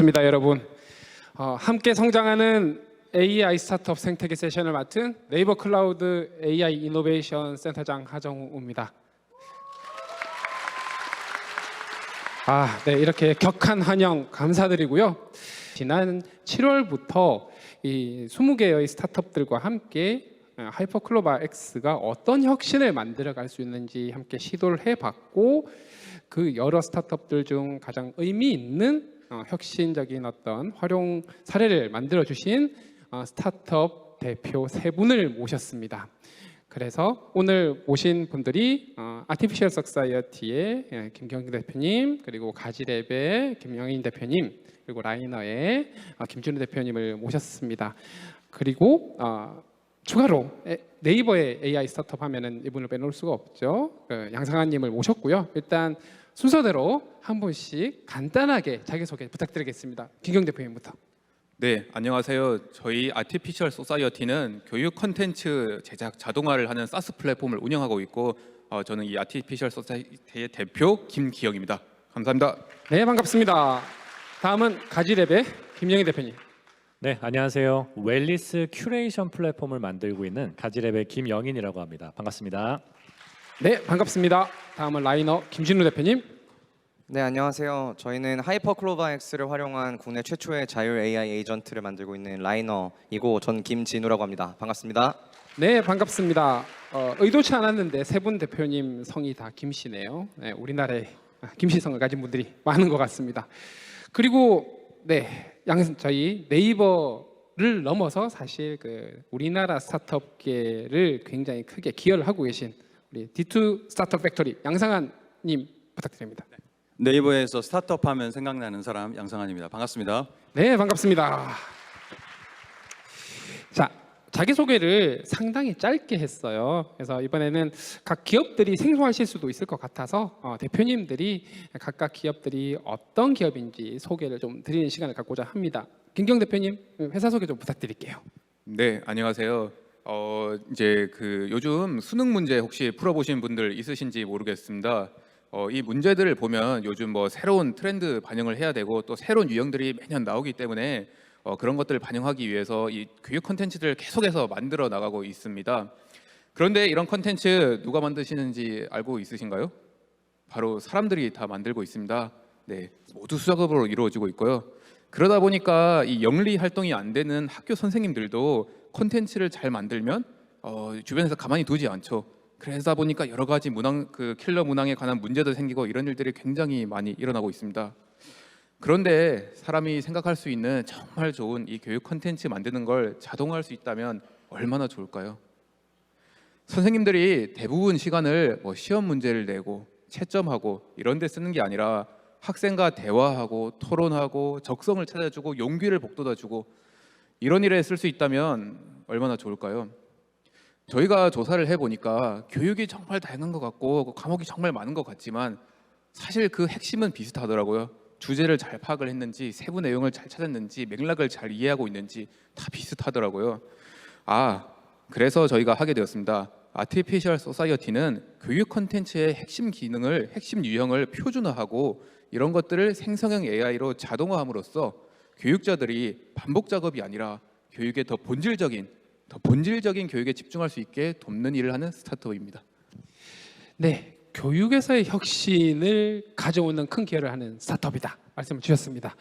반갑습니다, 여러분. 어, 함께 성장하는 AI 스타트업 생태계 세션을 맡은 네이버 클라우드 AI 이노베이션 센터장 하정우입니다. 아, 네, 이렇게 격한 환영 감사드리고요. 지난 7월부터 이 20개의 스타트업들과 함께 어, 하이퍼클로바 X가 어떤 혁신을 만들어갈 수 있는지 함께 시도를 해봤고 그 여러 스타트업들 중 가장 의미 있는 어, 혁신적인 어떤 활용 사례를 만들어 주신 어, 스타트업 대표 세 분을 모셨습니다. 그래서 오늘 모신 분들이 어, 아티피셜 석사이어티의 예, 김경기 대표님 그리고 가지랩의 김영인 대표님 그리고 라이너의 어, 김준우 대표님을 모셨습니다. 그리고 어, 추가로 에- 네이버의 AI 스타트업 하면은 이분을 빼놓을 수가 없죠. 그 양상환님을 모셨고요. 일단 순서대로 한 분씩 간단하게 자기소개 부탁드리겠습니다. 김경 대표님부터. 네, 안녕하세요. 저희 아티피셜 소사이어티는 교육 컨텐츠 제작 자동화를 하는 사스 플랫폼을 운영하고 있고 어, 저는 이 아티피셜 소사이어티의 대표 김기영입니다. 감사합니다. 네, 반갑습니다. 다음은 가지랩의 김영희 대표님. 네, 안녕하세요. 웰리스 큐레이션 플랫폼을 만들고 있는 가지랩의 김영인이라고 합니다. 반갑습니다. 네, 반갑습니다. 다음은 라이너 김진우 대표님. 네 안녕하세요. 저희는 하이퍼 클로바 X를 활용한 국내 최초의 자율 AI 에이전트를 만들고 있는 라이너이고 전 김진우라고 합니다. 반갑습니다. 네, 반갑습니다. 어, 의도치 않았는데 세 분 대표님 성이 다 김씨네요. 네, 우리나라에 김씨 성을 가진 분들이 많은 것 같습니다. 그리고 네, 양 저희 네이버 를 넘어서 사실 그 우리나라 스타트업계를 굉장히 크게 기여를 하고 계신 우리 D2 스타트업 팩토리 양상한님 부탁드립니다. 네이버에서 스타트업 하면 생각나는 사람 양상환입니다. 반갑습니다. 네, 반갑습니다. 자, 자기소개를 상당히 짧게 했어요. 그래서 이번에는 각 기업들이 생소하실 수도 있을 것 같아서 어, 대표님들이 각각 기업들이 어떤 기업인지 소개를 좀 드리는 시간을 갖고자 합니다. 김경 대표님, 회사 소개 좀 부탁드릴게요. 네, 안녕하세요. 어, 이제 그 요즘 수능 문제 혹시 풀어보신 분들 있으신지 모르겠습니다. 어, 이 문제들을 보면 요즘 뭐 새로운 트렌드 반영을 해야 되고 또 새로운 유형들이 매년 나오기 때문에 어, 그런 것들을 반영하기 위해서 이 교육 콘텐츠들을 계속해서 만들어 나가고 있습니다. 그런데 이런 콘텐츠 누가 만드시는지 알고 있으신가요? 바로 사람들이 다 만들고 있습니다. 네, 모두 수작업으로 이루어지고 있고요. 그러다 보니까 이 영리 활동이 안 되는 학교 선생님들도 콘텐츠를 잘 만들면 어, 주변에서 가만히 두지 않죠. 그러다 보니까 여러 가지 문항 그 킬러 문항에 관한 문제도 생기고 이런 일들이 굉장히 많이 일어나고 있습니다. 그런데 사람이 생각할 수 있는 정말 좋은 이 교육 콘텐츠 만드는 걸 자동화할 수 있다면 얼마나 좋을까요? 선생님들이 대부분 시간을 뭐 시험 문제를 내고 채점하고 이런 데 쓰는 게 아니라 학생과 대화하고 토론하고 적성을 찾아주고 용기를 북돋아주고 이런 일에 쓸 수 있다면 얼마나 좋을까요? 저희가 조사를 해보니까 교육이 정말 다양한 것 같고 그 과목이 정말 많은 것 같지만 사실 그 핵심은 비슷하더라고요. 주제를 잘 파악을 했는지 세부 내용을 잘 찾았는지 맥락을 잘 이해하고 있는지 다 비슷하더라고요. 아 그래서 저희가 하게 되었습니다. 아티피셜 소사이어티는 교육 콘텐츠의 핵심 기능을 핵심 유형을 표준화하고 이런 것들을 생성형 AI로 자동화함으로써 교육자들이 반복 작업이 아니라 교육의 더 본질적인 더 본질적인 교육에 집중할 수 있게 돕는 일을 하는 스타트업입니다. 네, 교육에서의 혁신을 가져오는 큰 기여를 하는 스타트업이다 말씀을 주셨습니다.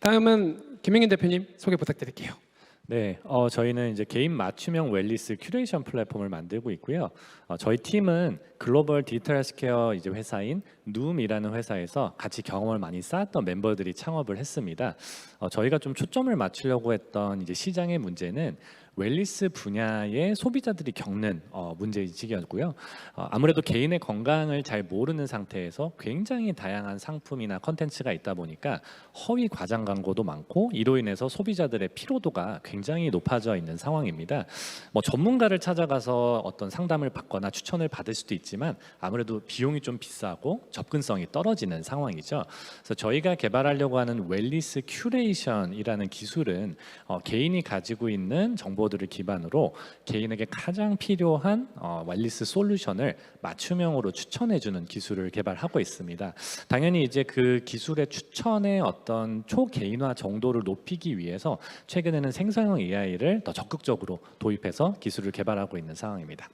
다음은 김영인 대표님 소개 부탁드릴게요. 네, 어, 저희는 이제 개인 맞춤형 웰리스 큐레이션 플랫폼을 만들고 있고요. 어, 저희 팀은 글로벌 디지털 헬스케어 이제 회사인 누움이라는 회사에서 같이 경험을 많이 쌓았던 멤버들이 창업을 했습니다. 어, 저희가 좀 초점을 맞추려고 했던 이제 시장의 문제는 웰리스 분야의 소비자들이 겪는 어, 문제의식이었고요. 어, 아무래도 개인의 건강을 잘 모르는 상태에서 굉장히 다양한 상품이나 컨텐츠가 있다 보니까 허위 과장 광고도 많고 이로 인해서 소비자들의 피로도가 굉장히 높아져 있는 상황입니다. 뭐 전문가를 찾아가서 어떤 상담을 받거나 추천을 받을 수도 있지만 아무래도 비용이 좀 비싸고 접근성이 떨어지는 상황이죠. 그래서 저희가 개발하려고 하는 웰리스 큐레이션이라는 기술은 어, 개인이 가지고 있는 정보 데이터보드를 기반으로 개인에게 가장 필요한 어, 웰리스 솔루션을 맞춤형으로 추천해주는 기술을 개발하고 있습니다. 당연히 이제 그 기술의 추천의 어떤 초개인화 정도를 높이기 위해서 최근에는 생성형 AI를 더 적극적으로 도입해서 기술을 개발하고 있는 상황입니다.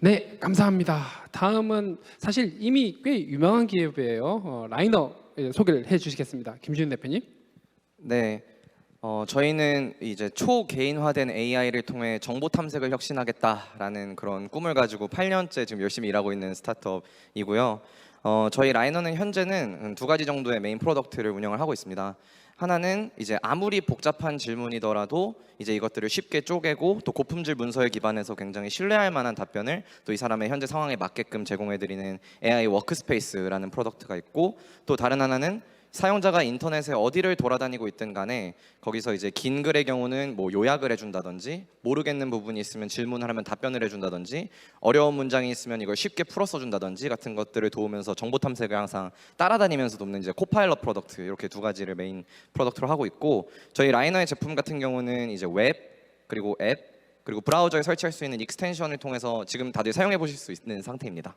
네, 감사합니다. 다음은 사실 이미 꽤 유명한 기업이에요. 어, 라이너 예, 소개를 해주시겠습니다. 김준 대표님. 네. 어, 저희는 이제 초개인화된 AI를 통해 정보 탐색을 혁신하겠다라는 그런 꿈을 가지고 8년째 지금 열심히 일하고 있는 스타트업이고요. 어, 저희 라이너는 현재는 두 가지 정도의 메인 프로덕트를 운영을 하고 있습니다. 하나는 이제 아무리 복잡한 질문이더라도 이제 이것들을 쉽게 쪼개고 또 고품질 문서에 기반해서 굉장히 신뢰할 만한 답변을 또 이 사람의 현재 상황에 맞게끔 제공해드리는 AI 워크스페이스라는 프로덕트가 있고 또 다른 하나는 사용자가 인터넷에 어디를 돌아다니고 있든 간에 거기서 이제 긴 글의 경우는 뭐 요약을 해준다든지 모르겠는 부분이 있으면 질문을 하면 답변을 해준다든지 어려운 문장이 있으면 이걸 쉽게 풀어 써준다든지 같은 것들을 도우면서 정보 탐색을 항상 따라다니면서 돕는 이제 코파일럿 프로덕트 이렇게 두 가지를 메인 프로덕트로 하고 있고 저희 라이너의 제품 같은 경우는 이제 웹 그리고 앱 그리고 브라우저에 설치할 수 있는 익스텐션을 통해서 지금 다들 사용해 보실 수 있는 상태입니다.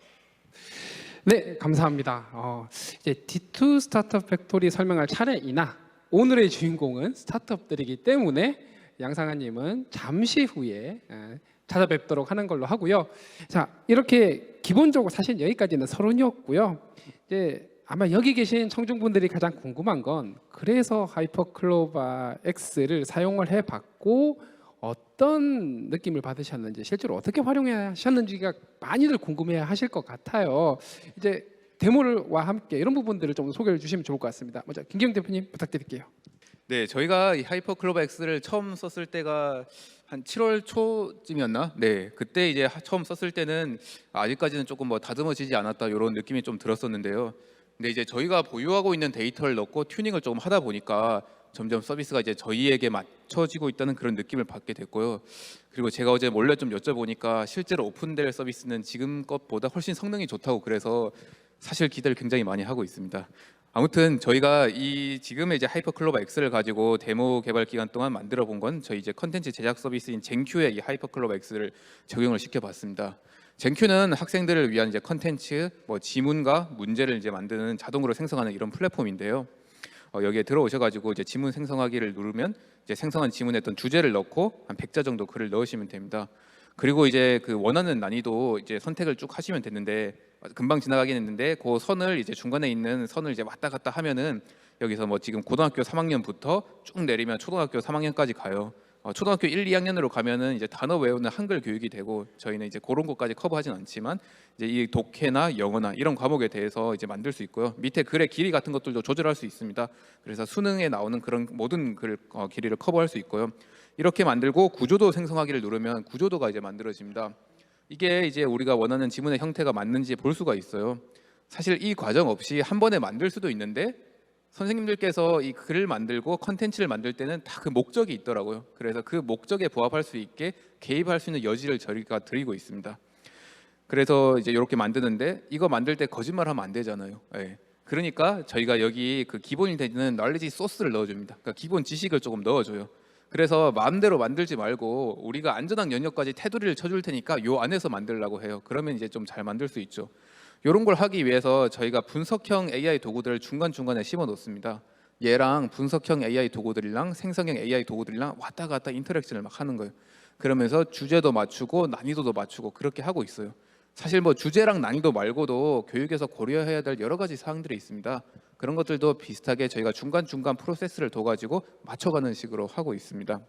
네, 감사합니다. 어, 이제 D2 스타트업 팩토리 설명할 차례이나 오늘의 주인공은 스타트업들이기 때문에 양상아님은 잠시 후에 에, 찾아뵙도록 하는 걸로 하고요. 자, 이렇게 기본적으로 사실 여기까지는 서론이었고요. 이제 아마 여기 계신 청중분들이 가장 궁금한 건 그래서 하이퍼클로바 X를 사용을 해봤고 어떤 느낌을 받으셨는지 실제로 어떻게 활용하셨는지가 많이들 궁금해 하실 것 같아요. 이제 데모와 함께 이런 부분들을 좀 소개해 주시면 좋을 것 같습니다. 먼저 김경 대표님 부탁드릴게요. 네, 저희가 이 하이퍼 클로바 X를 처음 썼을 때가 한 7월 초쯤이었나? 네, 그때 이제 하- 처음 썼을 때는 아직까지는 조금 뭐 다듬어지지 않았다 이런 느낌이 좀 들었었는데요. 근데 이제 저희가 보유하고 있는 데이터를 넣고 튜닝을 조금 하다 보니까 점점 서비스가 이제 저희에게 맞 춰지고 있다는 그런 느낌을 받게 됐고요. 그리고 제가 어제 몰래 좀 여쭤보니까 실제로 오픈될 서비스는 지금 것보다 훨씬 성능이 좋다고 그래서 사실 기대를 굉장히 많이 하고 있습니다. 아무튼 저희가 이 지금의 이제 하이퍼클로바 X를 가지고 데모 개발 기간 동안 만들어 본 건 저희 이제 컨텐츠 제작 서비스인 젠큐에 이 하이퍼클로바 X를 적용을 시켜 봤습니다. 젠큐는 학생들을 위한 이제 컨텐츠 뭐 지문과 문제를 이제 만드는 자동으로 생성하는 이런 플랫폼인데요. 어, 여기에 들어오셔가지고 이제 지문 생성하기를 누르면 이제 생성한 지문에 어떤 주제를 넣고 한 100자 정도 글을 넣으시면 됩니다. 그리고 이제 그 원하는 난이도 이제 선택을 쭉 하시면 됐는데 금방 지나가긴 했는데 그 선을 이제 중간에 있는 선을 이제 왔다 갔다 하면은 여기서 뭐 지금 고등학교 3학년부터 쭉 내리면 초등학교 3학년까지 가요. 어, 초등학교 1, 2학년으로 가면은 이제 단어 외우는 한글 교육이 되고 저희는 이제 그런 것까지 커버하진 않지만 이제 이 독해나 영어나 이런 과목에 대해서 이제 만들 수 있고요. 밑에 글의 길이 같은 것들도 조절할 수 있습니다. 그래서 수능에 나오는 그런 모든 글 어, 길이를 커버할 수 있고요. 이렇게 만들고 구조도 생성하기를 누르면 구조도가 이제 만들어집니다. 이게 이제 우리가 원하는 지문의 형태가 맞는지 볼 수가 있어요. 사실 이 과정 없이 한 번에 만들 수도 있는데 선생님들께서 이 글을 만들고 컨텐츠를 만들 때는 다 그 목적이 있더라고요. 그래서 그 목적에 부합할 수 있게 개입할 수 있는 여지를 저희가 드리고 있습니다. 그래서 이제 이렇게 만드는데 이거 만들 때 거짓말하면 안 되잖아요. 예. 그러니까 저희가 여기 그 기본이 되는 널리지 소스를 넣어줍니다. 그러니까 기본 지식을 조금 넣어줘요. 그래서 마음대로 만들지 말고 우리가 안전한 영역까지 테두리를 쳐줄 테니까 요 안에서 만들라고 해요. 그러면 이제 좀 잘 만들 수 있죠. 이런 걸 하기 위해서 저희가 분석형 AI 도구들을 중간 중간에 심어 놓습니다. 얘랑 분석형 AI 도구들이랑 생성형 AI 도구들이랑 왔다 갔다 인터랙션을 막 하는 거예요. 그러면서 주제도 맞추고 난이도도 맞추고 그렇게 하고 있어요. 사실 뭐 주제랑 난이도 말고도 교육에서 고려해야 될 여러 가지 사항들이 있습니다. 그런 것들도 비슷하게 저희가 중간 중간 프로세스를 둬가지고 맞춰가는 식으로 하고 있습니다.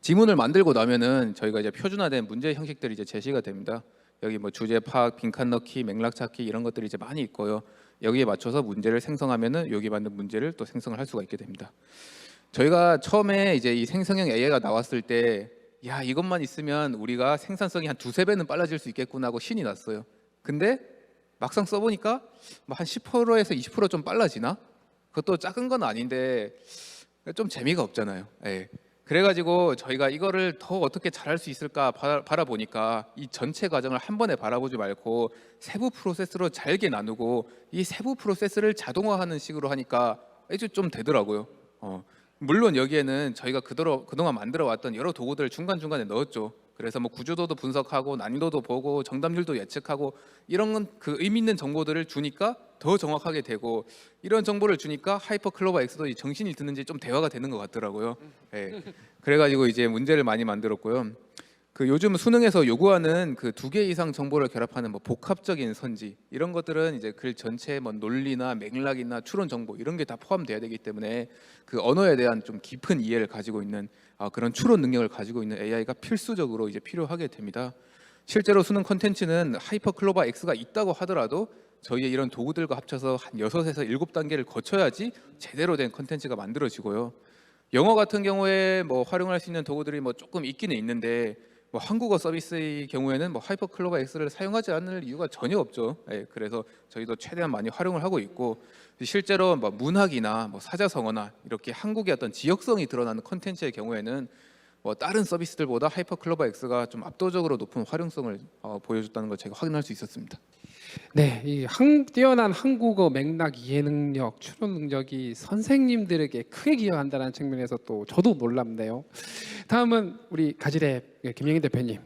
지문을 만들고 나면은 저희가 이제 표준화된 문제 형식들이 이제 제시가 됩니다. 여기 뭐 주제 파악, 빈칸 넣기, 맥락 찾기 이런 것들이 이제 많이 있고요. 여기에 맞춰서 문제를 생성하면은 여기 맞는 문제를 또 생성을 할 수가 있게 됩니다. 저희가 처음에 이제 이 생성형 AI가 나왔을 때, 야 이것만 있으면 우리가 생산성이 한 두세 배는 빨라질 수 있겠구나 하고 신이 났어요. 근데 막상 써 보니까 뭐 한 10%에서 20%좀 빨라지나? 그것도 작은 건 아닌데 좀 재미가 없잖아요. 예. 그래가지고 저희가 이거를 더 어떻게 잘할 수 있을까 바- 바라보니까 이 전체 과정을 한 번에 바라보지 말고 세부 프로세스로 잘게 나누고 이 세부 프로세스를 자동화하는 식으로 하니까 이제 좀 되더라고요. 어. 물론 여기에는 저희가 그도로, 그동안 만들어 왔던 여러 도구들을 중간중간에 넣었죠. 그래서 뭐 구조도도 분석하고 난이도도 보고 정답률도 예측하고 이런 건그 의미 있는 정보들을 주니까 더 정확하게 되고 이런 정보를 주니까 하이퍼 클로버 X도 이 정신이 드는지 좀 대화가 되는 것 같더라고요. 예. 그래가지고 이제 문제를 많이 만들었고요. 그 요즘 수능에서 요구하는 그 두 개 이상 정보를 결합하는 뭐 복합적인 선지 이런 것들은 이제 글 전체의 뭐 논리나 맥락이나 추론 정보 이런 게 다 포함돼야 되기 때문에 그 언어에 대한 좀 깊은 이해를 가지고 있는 아, 그런 추론 능력을 가지고 있는 AI가 필수적으로 이제 필요하게 됩니다. 실제로 수능 컨텐츠는 하이퍼 클로바 X가 있다고 하더라도 저희의 이런 도구들과 합쳐서 한 6에서 7단계를 거쳐야지 제대로 된 컨텐츠가 만들어지고요. 영어 같은 경우에 뭐 활용할 수 있는 도구들이 뭐 조금 있기는 있는데 뭐 한국어 서비스의 경우에는 뭐 하이퍼 클로바 X를 사용하지 않을 이유가 전혀 없죠. 예, 그래서 저희도 최대한 많이 활용을 하고 있고 실제로 뭐 문학이나 뭐 사자성어나 이렇게 한국의 어떤 지역성이 드러나는 컨텐츠의 경우에는 뭐 다른 서비스들보다 하이퍼 클로바 X가 좀 압도적으로 높은 활용성을 어, 보여줬다는 걸 제가 확인할 수 있었습니다. 네, 이 한, 뛰어난 한국어 맥락 이해 능력, 추론 능력이 선생님들에게 크게 기여한다는 측면에서 또 저도 놀랍네요. 다음은 우리 가지랩 김영희 대표님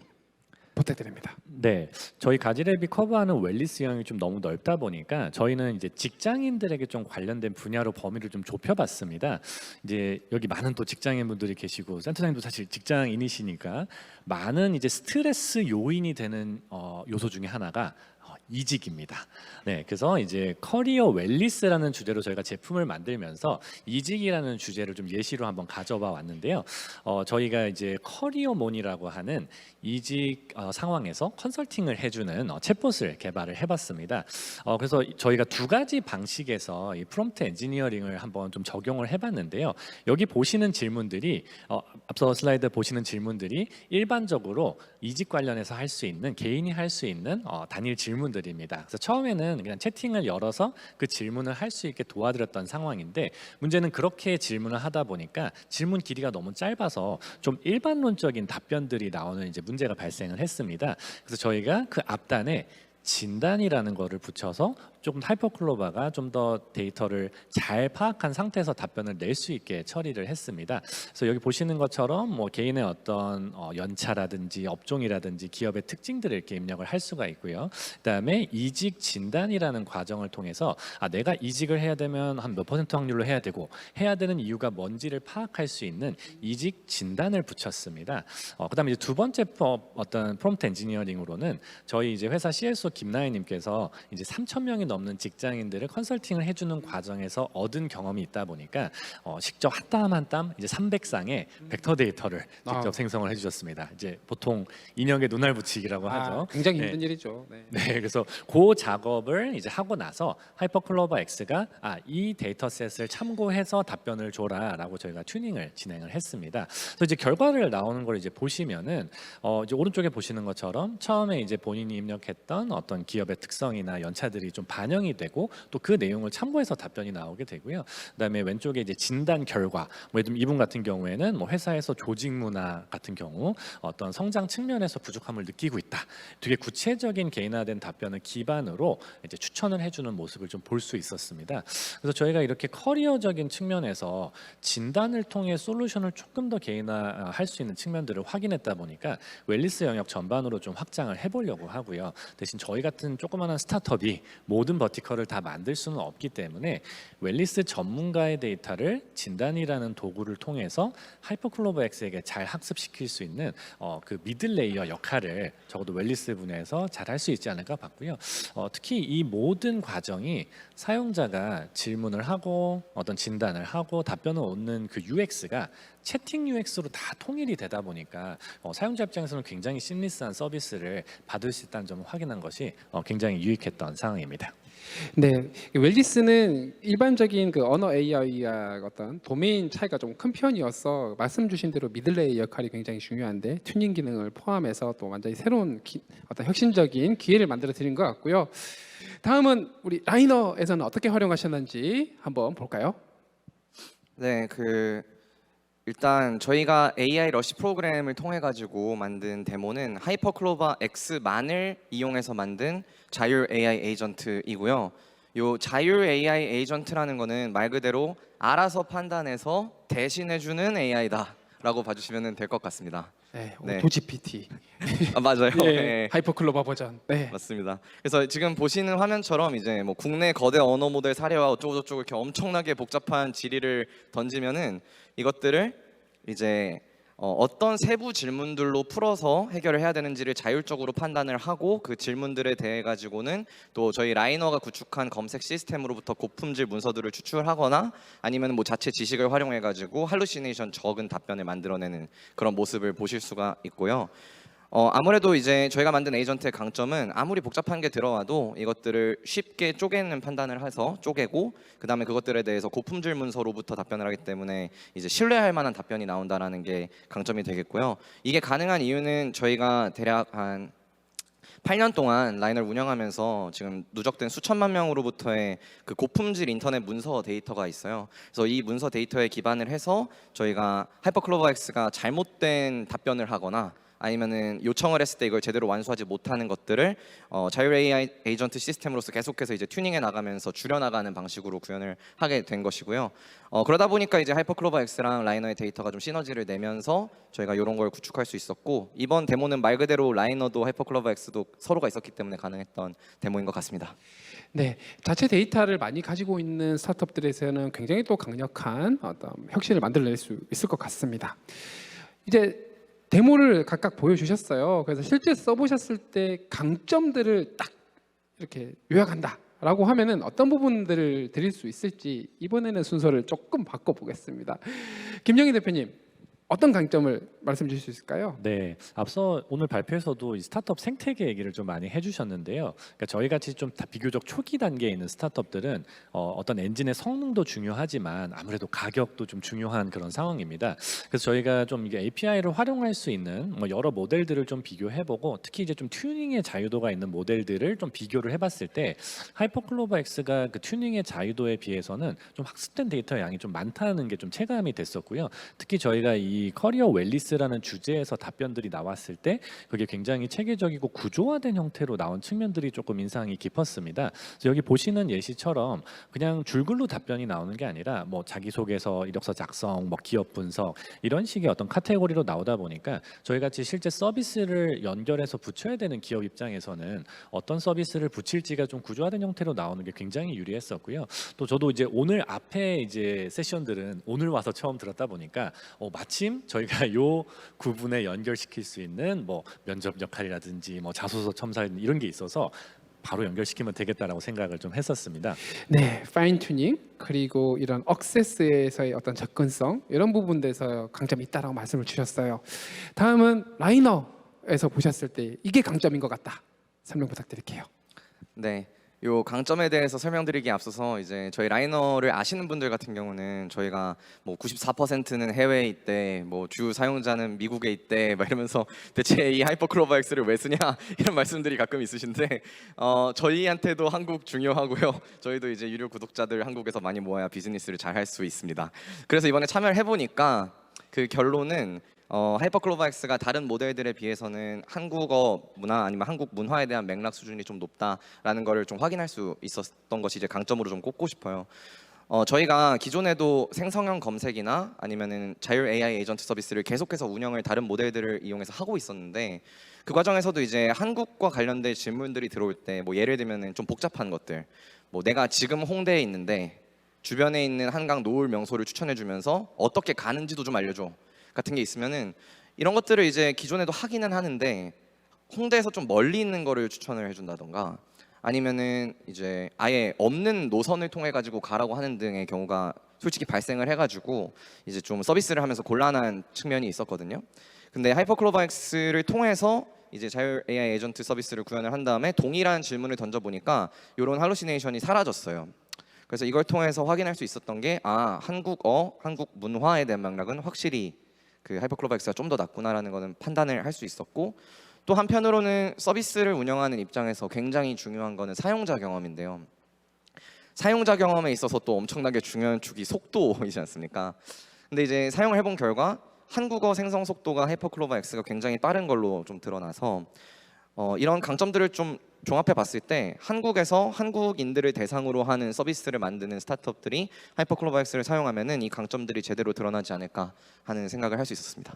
부탁드립니다. 네, 저희 가지랩이 커버하는 웰리스 영역이 좀 너무 넓다 보니까 저희는 이제 직장인들에게 좀 관련된 분야로 범위를 좀 좁혀봤습니다. 이제 여기 많은 또 직장인분들이 계시고 센터장님도 사실 직장인이시니까 많은 이제 스트레스 요인이 되는 어, 요소 중에 하나가 어, 이직입니다. 네, 그래서 이제 커리어 웰리스라는 주제로 저희가 제품을 만들면서 이직이라는 주제를 좀 예시로 한번 가져봐 왔는데요. 어, 저희가 이제 커리어몬이라고 하는 이직 어, 상황에서 컨설팅을 해주는 어, 챗봇을 개발을 해봤습니다. 어, 그래서 저희가 두 가지 방식에서 이 프롬프트 엔지니어링을 한번 좀 적용을 해봤는데요. 여기 보시는 질문들이 어, 앞서 슬라이드 보시는 질문들이 일반적으로 이직 관련해서 할 수 있는 개인이 할 수 있는 어, 단일 질문 들입니다. 그래서 처음에는 그냥 채팅을 열어서 그 질문을 할 수 있게 도와드렸던 상황인데 문제는 그렇게 질문을 하다 보니까 질문 길이가 너무 짧아서 좀 일반론적인 답변들이 나오는 이제 문제가 발생을 했습니다. 그래서 저희가 그 앞단에 진단이라는 거를 붙여서 조금 하이퍼클로바가 좀 더 데이터를 잘 파악한 상태에서 답변을 낼 수 있게 처리를 했습니다. 그래서 여기 보시는 것처럼 뭐 개인의 어떤 어, 연차라든지 업종이라든지 기업의 특징들을 이렇게 입력을 할 수가 있고요. 그다음에 이직 진단이라는 과정을 통해서 아 내가 이직을 해야 되면 한 몇 퍼센트 확률로 해야 되고 해야 되는 이유가 뭔지를 파악할 수 있는 이직 진단을 붙였습니다. 어, 그다음에 이제 두 번째 프- 어떤 프롬프트 엔지니어링으로는 저희 이제 회사 CSO 김나혜님께서 이제 3천 명이 넘는 직장인들을 컨설팅을 해주는 과정에서 얻은 경험이 있다 보니까 어, 직접 한 땀 한 땀 이제 300쌍의 벡터 데이터를 직접 아. 생성을 해주셨습니다. 이제 보통 인형의 눈알 붙이기라고 하죠. 아, 굉장히 네. 힘든 일이죠. 네. 네, 그래서 그 작업을 이제 하고 나서 하이퍼클로버 X가 아, 이 데이터셋을 참고해서 답변을 줘라라고 저희가 튜닝을 진행을 했습니다. 그래서 이제 결과를 나오는 걸 이제 보시면은 어, 이제 오른쪽에 보시는 것처럼 처음에 이제 본인이 입력했던 어떤 기업의 특성이나 연차들이 좀 반영이 되고 또 그 내용을 참고해서 답변이 나오게 되고요. 그다음에 왼쪽에 이제 진단 결과, 뭐 예를 이분 같은 경우에는 뭐 회사에서 조직 문화 같은 경우 어떤 성장 측면에서 부족함을 느끼고 있다. 되게 구체적인 개인화된 답변을 기반으로 이제 추천을 해주는 모습을 좀 볼 수 있었습니다. 그래서 저희가 이렇게 커리어적인 측면에서 진단을 통해 솔루션을 조금 더 개인화할 수 있는 측면들을 확인했다 보니까 웰리스 영역 전반으로 좀 확장을 해보려고 하고요. 대신 저희 같은 조그마한 스타트업이 모든 버티컬을 다 만들 수는 없기 때문에 웰리스 전문가의 데이터를 진단이라는 도구를 통해서 하이퍼클로버 X에게 잘 학습시킬 수 있는 어, 그 미들 레이어 역할을 적어도 웰리스 분야에서 잘 할 수 있지 않을까 봤고요. 어, 특히 이 모든 과정이 사용자가 질문을 하고 어떤 진단을 하고 답변을 얻는 그 UX가 채팅 UX로 다 통일이 되다 보니까 어, 사용자 입장에서는 굉장히 심리스한 서비스를 받을 수 있다는 점을 확인한 것이 어, 굉장히 유익했던 상황입니다. 네, 이 웰리스는 일반적인 그 언어 AI와 어떤 도메인 차이가 좀 큰 편이어서 말씀 주신 대로 미들레이 역할이 굉장히 중요한데 튜닝 기능을 포함해서 또 완전히 새로운 기, 어떤 혁신적인 기회를 만들어 드린 것 같고요. 다음은 우리 라이너에서는 어떻게 활용하셨는지 한번 볼까요? 네, 그 일단 저희가 AI 러시 프로그램을 통해 가지고 만든 데모는 하이퍼클로바 X만을 이용해서 만든 자율 AI 에이전트이고요. 요 자율 AI 에이전트라는 거는 말 그대로 알아서 판단해서 대신해 주는 AI다라고 봐 주시면 될 것 같습니다. 네, 네. 도GPT. 아, 맞아요. 예, 네. 하이퍼클로바 버전. 네. 맞습니다. 그래서 지금 보시는 화면처럼 이제 뭐 국내 거대 언어 모델 사례와 어쩌고 저쩌고 이렇게 엄청나게 복잡한 질의를 던지면은 이것들을 이제 어, 어떤 세부 질문들로 풀어서 해결을 해야 되는지를 자율적으로 판단을 하고 그 질문들에 대해 가지고는 또 저희 라이너가 구축한 검색 시스템으로부터 고품질 문서들을 추출하거나 아니면 뭐 자체 지식을 활용해 가지고 할루시네이션 적은 답변을 만들어내는 그런 모습을 보실 수가 있고요. 어, 아무래도 이제 저희가 만든 에이전트의 강점은 아무리 복잡한 게 들어와도 이것들을 쉽게 쪼개는 판단을 해서 쪼개고 그 다음에 그것들에 대해서 고품질 문서로부터 답변을 하기 때문에 이제 신뢰할 만한 답변이 나온다라는 게 강점이 되겠고요. 이게 가능한 이유는 저희가 대략 한 8년 동안 라인을 운영하면서 지금 누적된 수천만 명으로부터의 그 고품질 인터넷 문서 데이터가 있어요. 그래서 이 문서 데이터에 기반을 해서 저희가 하이퍼클로버 X가 잘못된 답변을 하거나 아니면은 요청을 했을 때 이걸 제대로 완수하지 못하는 것들을 어, 자율 AI 에이전트 시스템으로서 계속해서 이제 튜닝해 나가면서 줄여 나가는 방식으로 구현을 하게 된 것이고요. 어, 그러다 보니까 이제 하이퍼클로버 X랑 라이너의 데이터가 좀 시너지를 내면서 저희가 이런 걸 구축할 수 있었고 이번 데모는 말 그대로 라이너도 하이퍼클로버 X도 서로가 있었기 때문에 가능했던 데모인 것 같습니다. 네, 자체 데이터를 많이 가지고 있는 스타트업들에서는 굉장히 또 강력한 어떤 혁신을 만들어낼 수 있을 것 같습니다. 이제 데모를 각각 보여주셨어요. 그래서 실제 써보셨을 때 강점들을 딱 이렇게 요약한다라고 하면은 어떤 부분들을 드릴 수 있을지 이번에는 순서를 조금 바꿔보겠습니다. 김영희 대표님 어떤 강점을 말씀 주실 수 있을까요? 네, 앞서 오늘 발표에서도 이 스타트업 생태계 얘기를 좀 많이 해주셨는데요. 그러니까 저희 같이 좀 다 비교적 초기 단계에 있는 스타트업들은 어, 어떤 엔진의 성능도 중요하지만 아무래도 가격도 좀 중요한 그런 상황입니다. 그래서 저희가 좀 이게 API를 활용할 수 있는 뭐 여러 모델들을 좀 비교해보고 특히 이제 좀 튜닝의 자유도가 있는 모델들을 좀 비교를 해봤을 때 하이퍼클로버 X가 그 튜닝의 자유도에 비해서는 좀 학습된 데이터 양이 좀 많다는 게 좀 체감이 됐었고요. 특히 저희가 이 커리어 웰리스라는 주제에서 답변들이 나왔을 때 그게 굉장히 체계적이고 구조화된 형태로 나온 측면들이 조금 인상이 깊었습니다. 여기 보시는 예시처럼 그냥 줄글로 답변이 나오는 게 아니라 뭐 자기소개서, 이력서 작성, 뭐 기업 분석 이런 식의 어떤 카테고리로 나오다 보니까 저희 같이 실제 서비스를 연결해서 붙여야 되는 기업 입장에서는 어떤 서비스를 붙일지가 좀 구조화된 형태로 나오는 게 굉장히 유리했었고요. 또 저도 이제 오늘 앞에 이제 세션들은 오늘 와서 처음 들었다 보니까 어, 마침 저희가 요 구분에 연결시킬 수 있는 뭐 면접 역할이라든지 뭐 자소서 첨사 이런 게 있어서 바로 연결시키면 되겠다라고 생각을 좀 했었습니다. 네, 파인 튜닝 그리고 이런 억세스에서의 어떤 접근성 이런 부분에서 강점이 있다라고 말씀을 주셨어요. 다음은 라이너에서 보셨을 때 이게 강점인 것 같다. 설명 부탁드릴게요. 네. 요 강점에 대해서 설명드리기에 앞서서 이제 저희 라이너를 아시는 분들 같은 경우는 저희가 뭐 94%는 해외에 있대, 뭐 주 사용자는 미국에 있대, 막 이러면서 대체 이 하이퍼클로버 X를 왜 쓰냐 이런 말씀들이 가끔 있으신데 어, 저희한테도 한국 중요하고요. 저희도 이제 유료 구독자들 한국에서 많이 모아야 비즈니스를 잘 할 수 있습니다. 그래서 이번에 참여를 해보니까 그 결론은 어, 하이퍼클로버 X가 다른 모델들에 비해서는 한국어 문화 아니면 한국 문화에 대한 맥락 수준이 좀 높다라는 거를 좀 확인할 수 있었던 것이 이제 강점으로 좀 꼽고 싶어요. 어, 저희가 기존에도 생성형 검색이나 아니면은 자율 AI 에이전트 서비스를 계속해서 운영을 다른 모델들을 이용해서 하고 있었는데 그 과정에서도 이제 한국과 관련된 질문들이 들어올 때 뭐 예를 들면은 좀 복잡한 것들 뭐 내가 지금 홍대에 있는데 주변에 있는 한강 노을 명소를 추천해 주면서 어떻게 가는지도 좀 알려줘 같은 게 있으면은 이런 것들을 이제 기존에도 하기는 하는데 홍대에서 좀 멀리 있는 거를 추천을 해준다던가 아니면은 이제 아예 없는 노선을 통해 가지고 가라고 하는 등의 경우가 솔직히 발생을 해가지고 이제 좀 서비스를 하면서 곤란한 측면이 있었거든요. 근데 하이퍼클로버 X를 통해서 이제 자율 AI 에이전트 서비스를 구현을 한 다음에 동일한 질문을 던져 보니까 이런 할루시네이션이 사라졌어요. 그래서 이걸 통해서 확인할 수 있었던 게 아 한국어, 한국 문화에 대한 맥락은 확실히 그 하이퍼클로버 X가 좀 더 낫구나라는 거는 판단을 할 수 있었고 또 한편으로는 서비스를 운영하는 입장에서 굉장히 중요한 거는 사용자 경험인데요. 사용자 경험에 있어서 또 엄청나게 중요한 축이 속도이지 않습니까? 근데 이제 사용을 해본 결과 한국어 생성 속도가 하이퍼클로버 X가 굉장히 빠른 걸로 좀 드러나서 어, 이런 강점들을 좀 종합해 봤을 때 한국에서 한국인들을 대상으로 하는 서비스를 만드는 스타트업들이 하이퍼클로바엑스를 사용하면은 이 강점들이 제대로 드러나지 않을까 하는 생각을 할 수 있었습니다.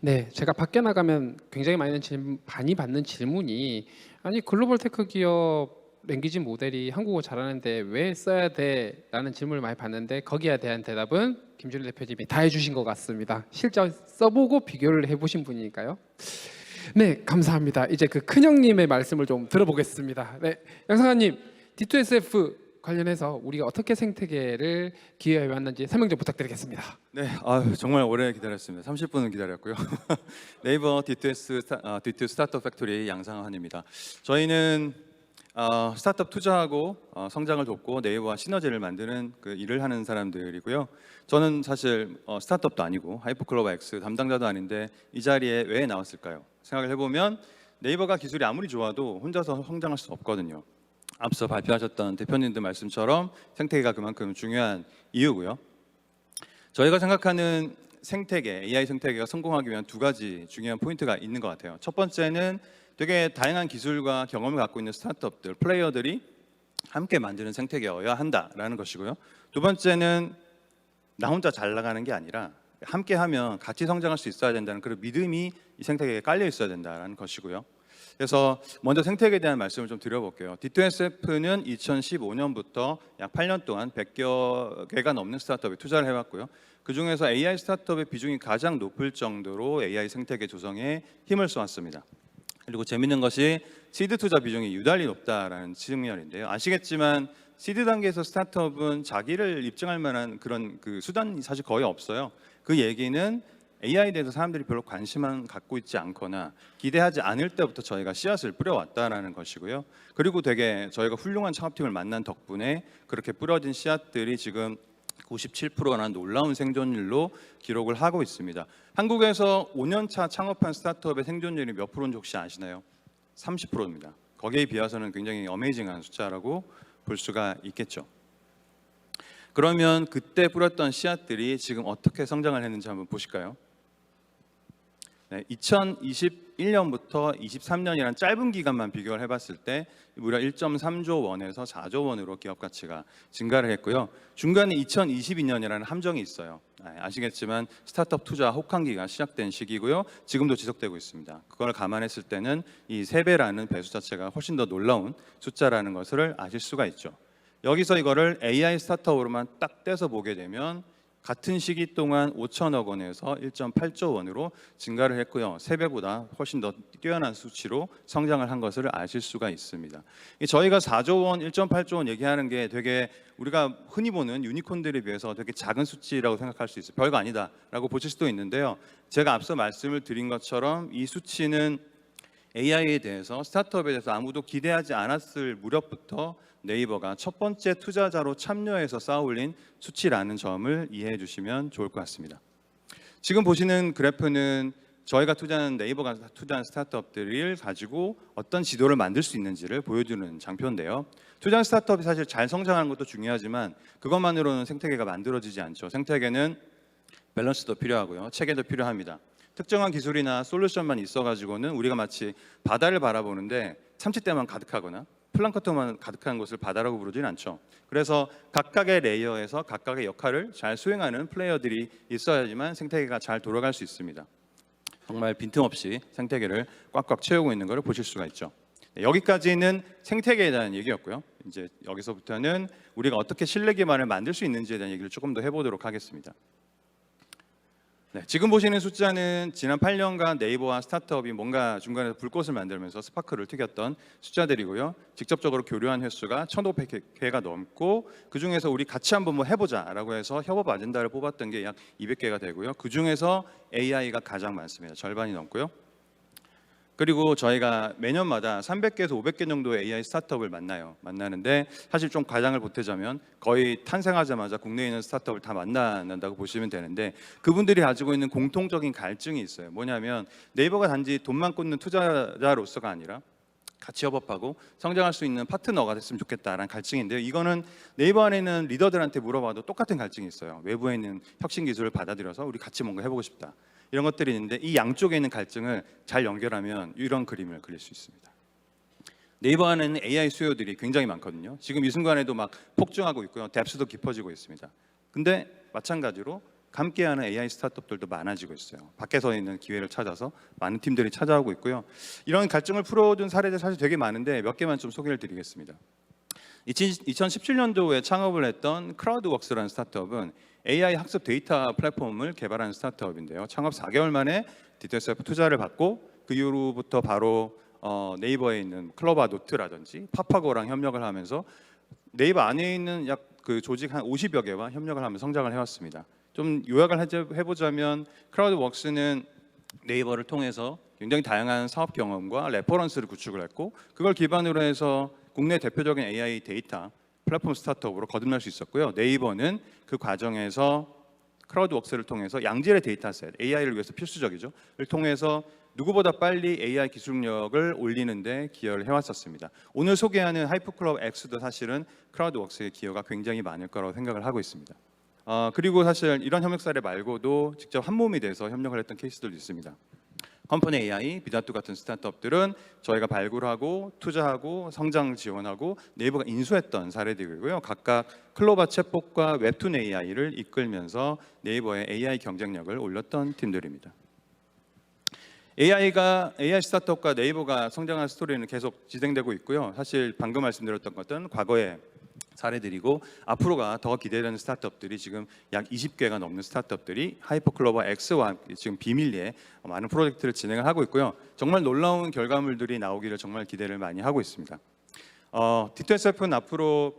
네, 제가 밖에 나가면 굉장히 많이, 질문, 많이 받는 질문이 아니 글로벌 테크 기업 랭귀지 모델이 한국어 잘하는데 왜 써야 돼? 라는 질문을 많이 받는데 거기에 대한 대답은 김준일 대표님이 다 해주신 것 같습니다. 실제 써보고 비교를 해보신 분이니까요. 네, 감사합니다. 이제 그 큰형님의 말씀을 좀 들어보겠습니다. 네, 양상아님, D2SF 관련해서 우리가 어떻게 생태계를 기여해 왔는지 설명 좀 부탁드리겠습니다. 네, 아유, 정말 오래 기다렸습니다. 30분은 기다렸고요. 네이버 D2S 스타, 아, D2 스타트업 팩토리 양상환입니다. 저희는 어, 스타트업 투자하고 어, 성장을 돕고 네이버와 시너지를 만드는 그 일을 하는 사람들이고요. 저는 사실 어, 스타트업도 아니고 하이퍼클로버 X 담당자도 아닌데 이 자리에 왜 나왔을까요? 생각을 해보면 네이버가 기술이 아무리 좋아도 혼자서 성장할 수 없거든요. 앞서 발표하셨던 대표님들 말씀처럼 생태계가 그만큼 중요한 이유고요. 저희가 생각하는 생태계, AI 생태계가 성공하기 위한 두 가지 중요한 포인트가 있는 것 같아요. 첫 번째는 되게 다양한 기술과 경험을 갖고 있는 스타트업들, 플레이어들이 함께 만드는 생태계여야 한다라는 것이고요. 두 번째는 나 혼자 잘 나가는 게 아니라 함께 하면 같이 성장할 수 있어야 된다는 그런 믿음이 이 생태계에 깔려 있어야 된다는 것이고요. 그래서 먼저 생태계에 대한 말씀을 좀 드려볼게요. D2SF는 2015년부터 약 8년 동안 100여 개가 넘는 스타트업에 투자를 해왔고요. 그 중에서 AI 스타트업의 비중이 가장 높을 정도로 AI 생태계 조성에 힘을 쏘았습니다. 그리고 재밌는 것이 시드 투자 비중이 유달리 높다라는 측면인데요. 아시겠지만 시드 단계에서 스타트업은 자기를 입증할 만한 그런 그 수단이 사실 거의 없어요. 그 얘기는 AI에 대해서 사람들이 별로 관심을 갖고 있지 않거나 기대하지 않을 때부터 저희가 씨앗을 뿌려왔다라는 것이고요. 그리고 되게 저희가 훌륭한 창업팀을 만난 덕분에 그렇게 뿌려진 씨앗들이 지금 97%라는 놀라운 생존율로 기록을 하고 있습니다. 한국에서 5년차 창업한 스타트업의 생존율이 몇 프로인지 혹시 아시나요? 30%입니다. 거기에 비해서는 굉장히 어메이징한 숫자라고 볼 수가 있겠죠. 그러면 그때 뿌렸던 씨앗들이 지금 어떻게 성장을 했는지 한번 보실까요? 네, 2021년부터 23년이라는 짧은 기간만 비교를 해봤을 때 무려 1.3조 원에서 4조 원으로 기업 가치가 증가를 했고요. 중간에 2022년이라는 함정이 있어요. 아, 아시겠지만 스타트업 투자 혹한기가 시작된 시기고요. 지금도 지속되고 있습니다. 그걸 감안했을 때는 이세 배라는 배수 자체가 훨씬 더 놀라운 숫자라는 것을 아실 수가 있죠. 여기서 이거를 AI 스타트업으로만 딱 떼서 보게 되면 같은 시기 동안 5천억 원에서 1.8조 원으로 증가를 했고요. 세 배보다 훨씬 더 뛰어난 수치로 성장을 한 것을 아실 수가 있습니다. 이 저희가 4조 원, 1.8조 원 얘기하는 게 되게 우리가 흔히 보는 유니콘들에 비해서 되게 작은 수치라고 생각할 수 있어요. 별거 아니다라고 보실 수도 있는데요. 제가 앞서 말씀을 드린 것처럼 이 수치는 AI에 대해서 스타트업에 대해서 아무도 기대하지 않았을 무렵부터 네이버가 첫 번째 투자자로 참여해서 쌓아올린 수치라는 점을 이해해 주시면 좋을 것 같습니다. 지금 보시는 그래프는 저희가 투자한 네이버가 투자한 스타트업들을 가지고 어떤 지도를 만들 수 있는지를 보여주는 장표인데요. 투자한 스타트업이 사실 잘 성장하는 것도 중요하지만 그것만으로는 생태계가 만들어지지 않죠. 생태계는 밸런스도 필요하고요. 체계도 필요합니다. 특정한 기술이나 솔루션만 있어가지고는 우리가 마치 바다를 바라보는데 참치대만 가득하거나 플랑크톤만 가득한 곳을 바다라고 부르지는 않죠. 그래서 각각의 레이어에서 각각의 역할을 잘 수행하는 플레이어들이 있어야지만 생태계가 잘 돌아갈 수 있습니다. 정말 빈틈없이 생태계를 꽉꽉 채우고 있는 것을 보실 수가 있죠. 네, 여기까지는 생태계에 대한 얘기였고요. 이제 여기서부터는 우리가 어떻게 실내 기반을 만들 수 있는지에 대한 얘기를 조금 더 해보도록 하겠습니다. 네, 지금 보시는 숫자는 지난 8년간 네이버와 스타트업이 뭔가 중간에서 불꽃을 만들면서 스파크를 튀겼던 숫자들이고요. 직접적으로 교류한 횟수가 1,500회가 넘고 그 중에서 우리 같이 한번 뭐 해보자라고 해서 협업 아젠다를 뽑았던 게 약 200개가 되고요. 그 중에서 AI가 가장 많습니다. 절반이 넘고요. 그리고 저희가 매년마다 300개에서 500개 정도의 AI 스타트업을 만나요. 만나는데 사실 좀 과장을 보태자면 거의 탄생하자마자 국내에 있는 스타트업을 다 만난다고 보시면 되는데 그분들이 가지고 있는 공통적인 갈증이 있어요. 뭐냐면 네이버가 단지 돈만 꽂는 투자자로서가 아니라 같이 협업하고 성장할 수 있는 파트너가 됐으면 좋겠다라는 갈증인데요. 이거는 네이버 안에 있는 리더들한테 물어봐도 똑같은 갈증이 있어요. 외부에 있는 혁신 기술을 받아들여서 우리 같이 뭔가 해보고 싶다. 이런 것들이 있는데 이 양쪽에 있는 갈증을 잘 연결하면 이런 그림을 그릴 수 있습니다. 네이버 안에는 AI 수요들이 굉장히 많거든요. 지금 이 순간에도 막 폭증하고 있고요. 뎁스도 깊어지고 있습니다. 근데 마찬가지로 함께하는 AI 스타트업들도 많아지고 있어요. 밖에서 있는 기회를 찾아서 많은 팀들이 찾아오고 있고요. 이런 갈증을 풀어준 사례들 사실 되게 많은데 몇 개만 좀 소개를 드리겠습니다. 2017년도에 창업을 했던 크라우드웍스라는 스타트업은 AI 학습 데이터 플랫폼을 개발하는 스타트업인데요. 창업 4개월 만에 DTSF 투자를 받고 그 이후로부터 바로 어, 네이버에 있는 클로바 노트라든지 파파고랑 협력을 하면서 네이버 안에 있는 약 그 조직 한 50여 개와 협력을 하면서 성장을 해왔습니다. 좀 요약을 해보자면 크라우드웍스는 네이버를 통해서 굉장히 다양한 사업 경험과 레퍼런스를 구축을 했고 그걸 기반으로 해서 국내 대표적인 AI 데이터 플랫폼 스타트업으로 거듭날 수 있었고요. 네이버는 그 과정에서 크라우드웍스를 통해서 양질의 데이터셋, AI를 위해서 필수적이죠. 를 통해서 누구보다 빨리 AI 기술력을 올리는데 기여를 해왔었습니다. 오늘 소개하는 하이퍼클럽 X도 사실은 크라우드웍스의 기여가 굉장히 많을 거라고 생각을 하고 있습니다. 어, 그리고 사실 이런 협력 사례 말고도 직접 한 몸이 돼서 협력을 했던 케이스들도 있습니다. 컴퍼니 AI, 비다투 같은 스타트업들은 저희가 발굴하고 투자하고 성장 지원하고 네이버가 인수했던 사례들이고요. 각각 클로바 챗봇과 웹툰 AI를 이끌면서 네이버의 AI 경쟁력을 올렸던 팀들입니다. AI가 AI 스타트업과 네이버가 성장한 스토리는 계속 진행되고 있고요. 사실 방금 말씀드렸던 것은 과거의 사례들이고 앞으로가 더 기대되는 스타트업들이 지금 약 20개가 넘는 스타트업들이 하이퍼클로버 X와 지금 비밀리에 많은 프로젝트를 진행을 하고 있고요. 정말 놀라운 결과물들이 나오기를 정말 기대를 많이 하고 있습니다. 어, D2SF는 앞으로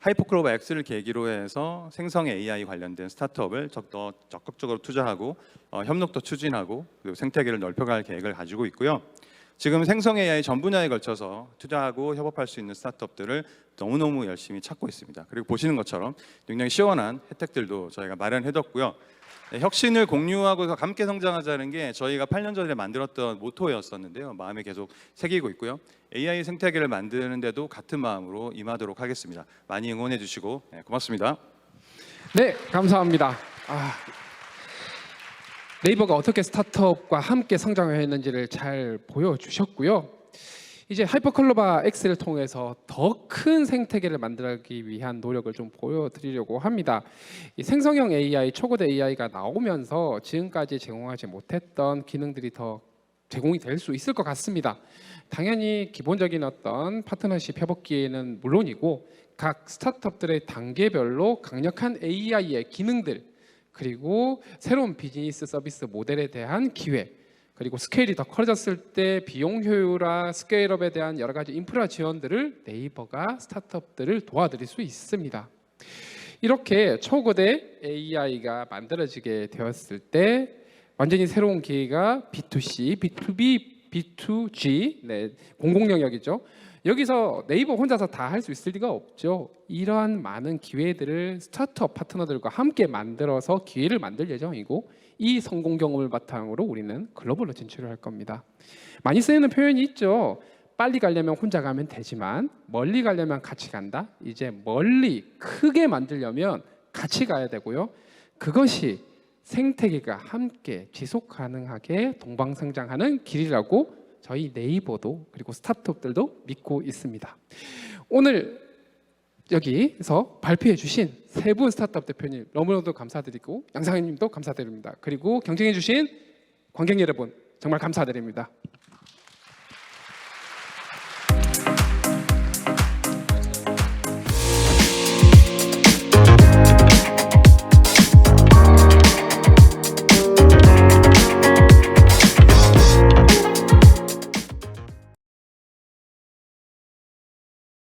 하이퍼클로버 X를 계기로 해서 생성 AI 관련된 스타트업을 적- 더 적극적으로 투자하고 어, 협력도 추진하고 그리고 생태계를 넓혀갈 계획을 가지고 있고요. 지금 생성 AI 전 분야에 걸쳐서 투자하고 협업할 수 있는 스타트업들을 너무너무 열심히 찾고 있습니다. 그리고 보시는 것처럼 굉장히 시원한 혜택들도 저희가 마련해뒀고요. 네, 혁신을 공유하고 함께 성장하자는 게 저희가 8년 전에 만들었던 모토였었는데요. 마음에 계속 새기고 있고요. AI 생태계를 만드는데도 같은 마음으로 임하도록 하겠습니다. 많이 응원해 주시고 네, 고맙습니다. 네, 감사합니다. 아, 네이버가 어떻게 스타트업과 함께 성장했는지를 잘 보여주셨고요. 이제 하이퍼클로바 X를 통해서 더 큰 생태계를 만들기 위한 노력을 좀 보여드리려고 합니다. 이 생성형 AI, 초고대 AI가 나오면서 지금까지 제공하지 못했던 기능들이 더 제공이 될 수 있을 것 같습니다. 당연히 기본적인 어떤 파트너십 협업 기회는 물론이고 각 스타트업들의 단계별로 강력한 AI의 기능들 그리고 새로운 비즈니스 서비스 모델에 대한 기회 그리고 스케일이 더 커졌을 때 비용 효율화 스케일업에 대한 여러 가지 인프라 지원들을 네이버가 스타트업들을 도와드릴 수 있습니다. 이렇게 초거대 AI가 만들어지게 되었을 때 완전히 새로운 기회가 B2C, B2B, B2G, 네, 공공 영역이죠. 여기서 네이버 혼자서 다 할 수 있을 리가 없죠. 이러한 많은 기회들을 스타트업 파트너들과 함께 만들어서 기회를 만들 예정이고 이 성공 경험을 바탕으로 우리는 글로벌로 진출을 할 겁니다. 많이 쓰이는 표현이 있죠. 빨리 가려면 혼자 가면 되지만 멀리 가려면 같이 간다. 이제 멀리 크게 만들려면 같이 가야 되고요. 그것이 생태계가 함께 지속 가능하게 동방성장하는 길이라고 저희 네이버도 그리고 스타트업들도 믿고 있습니다. 오늘 여기서 발표해 주신 세 분 스타트업 대표님 너무나도 감사드리고 양상현님도 감사드립니다. 그리고 경쟁해 주신 관객 여러분 정말 감사드립니다.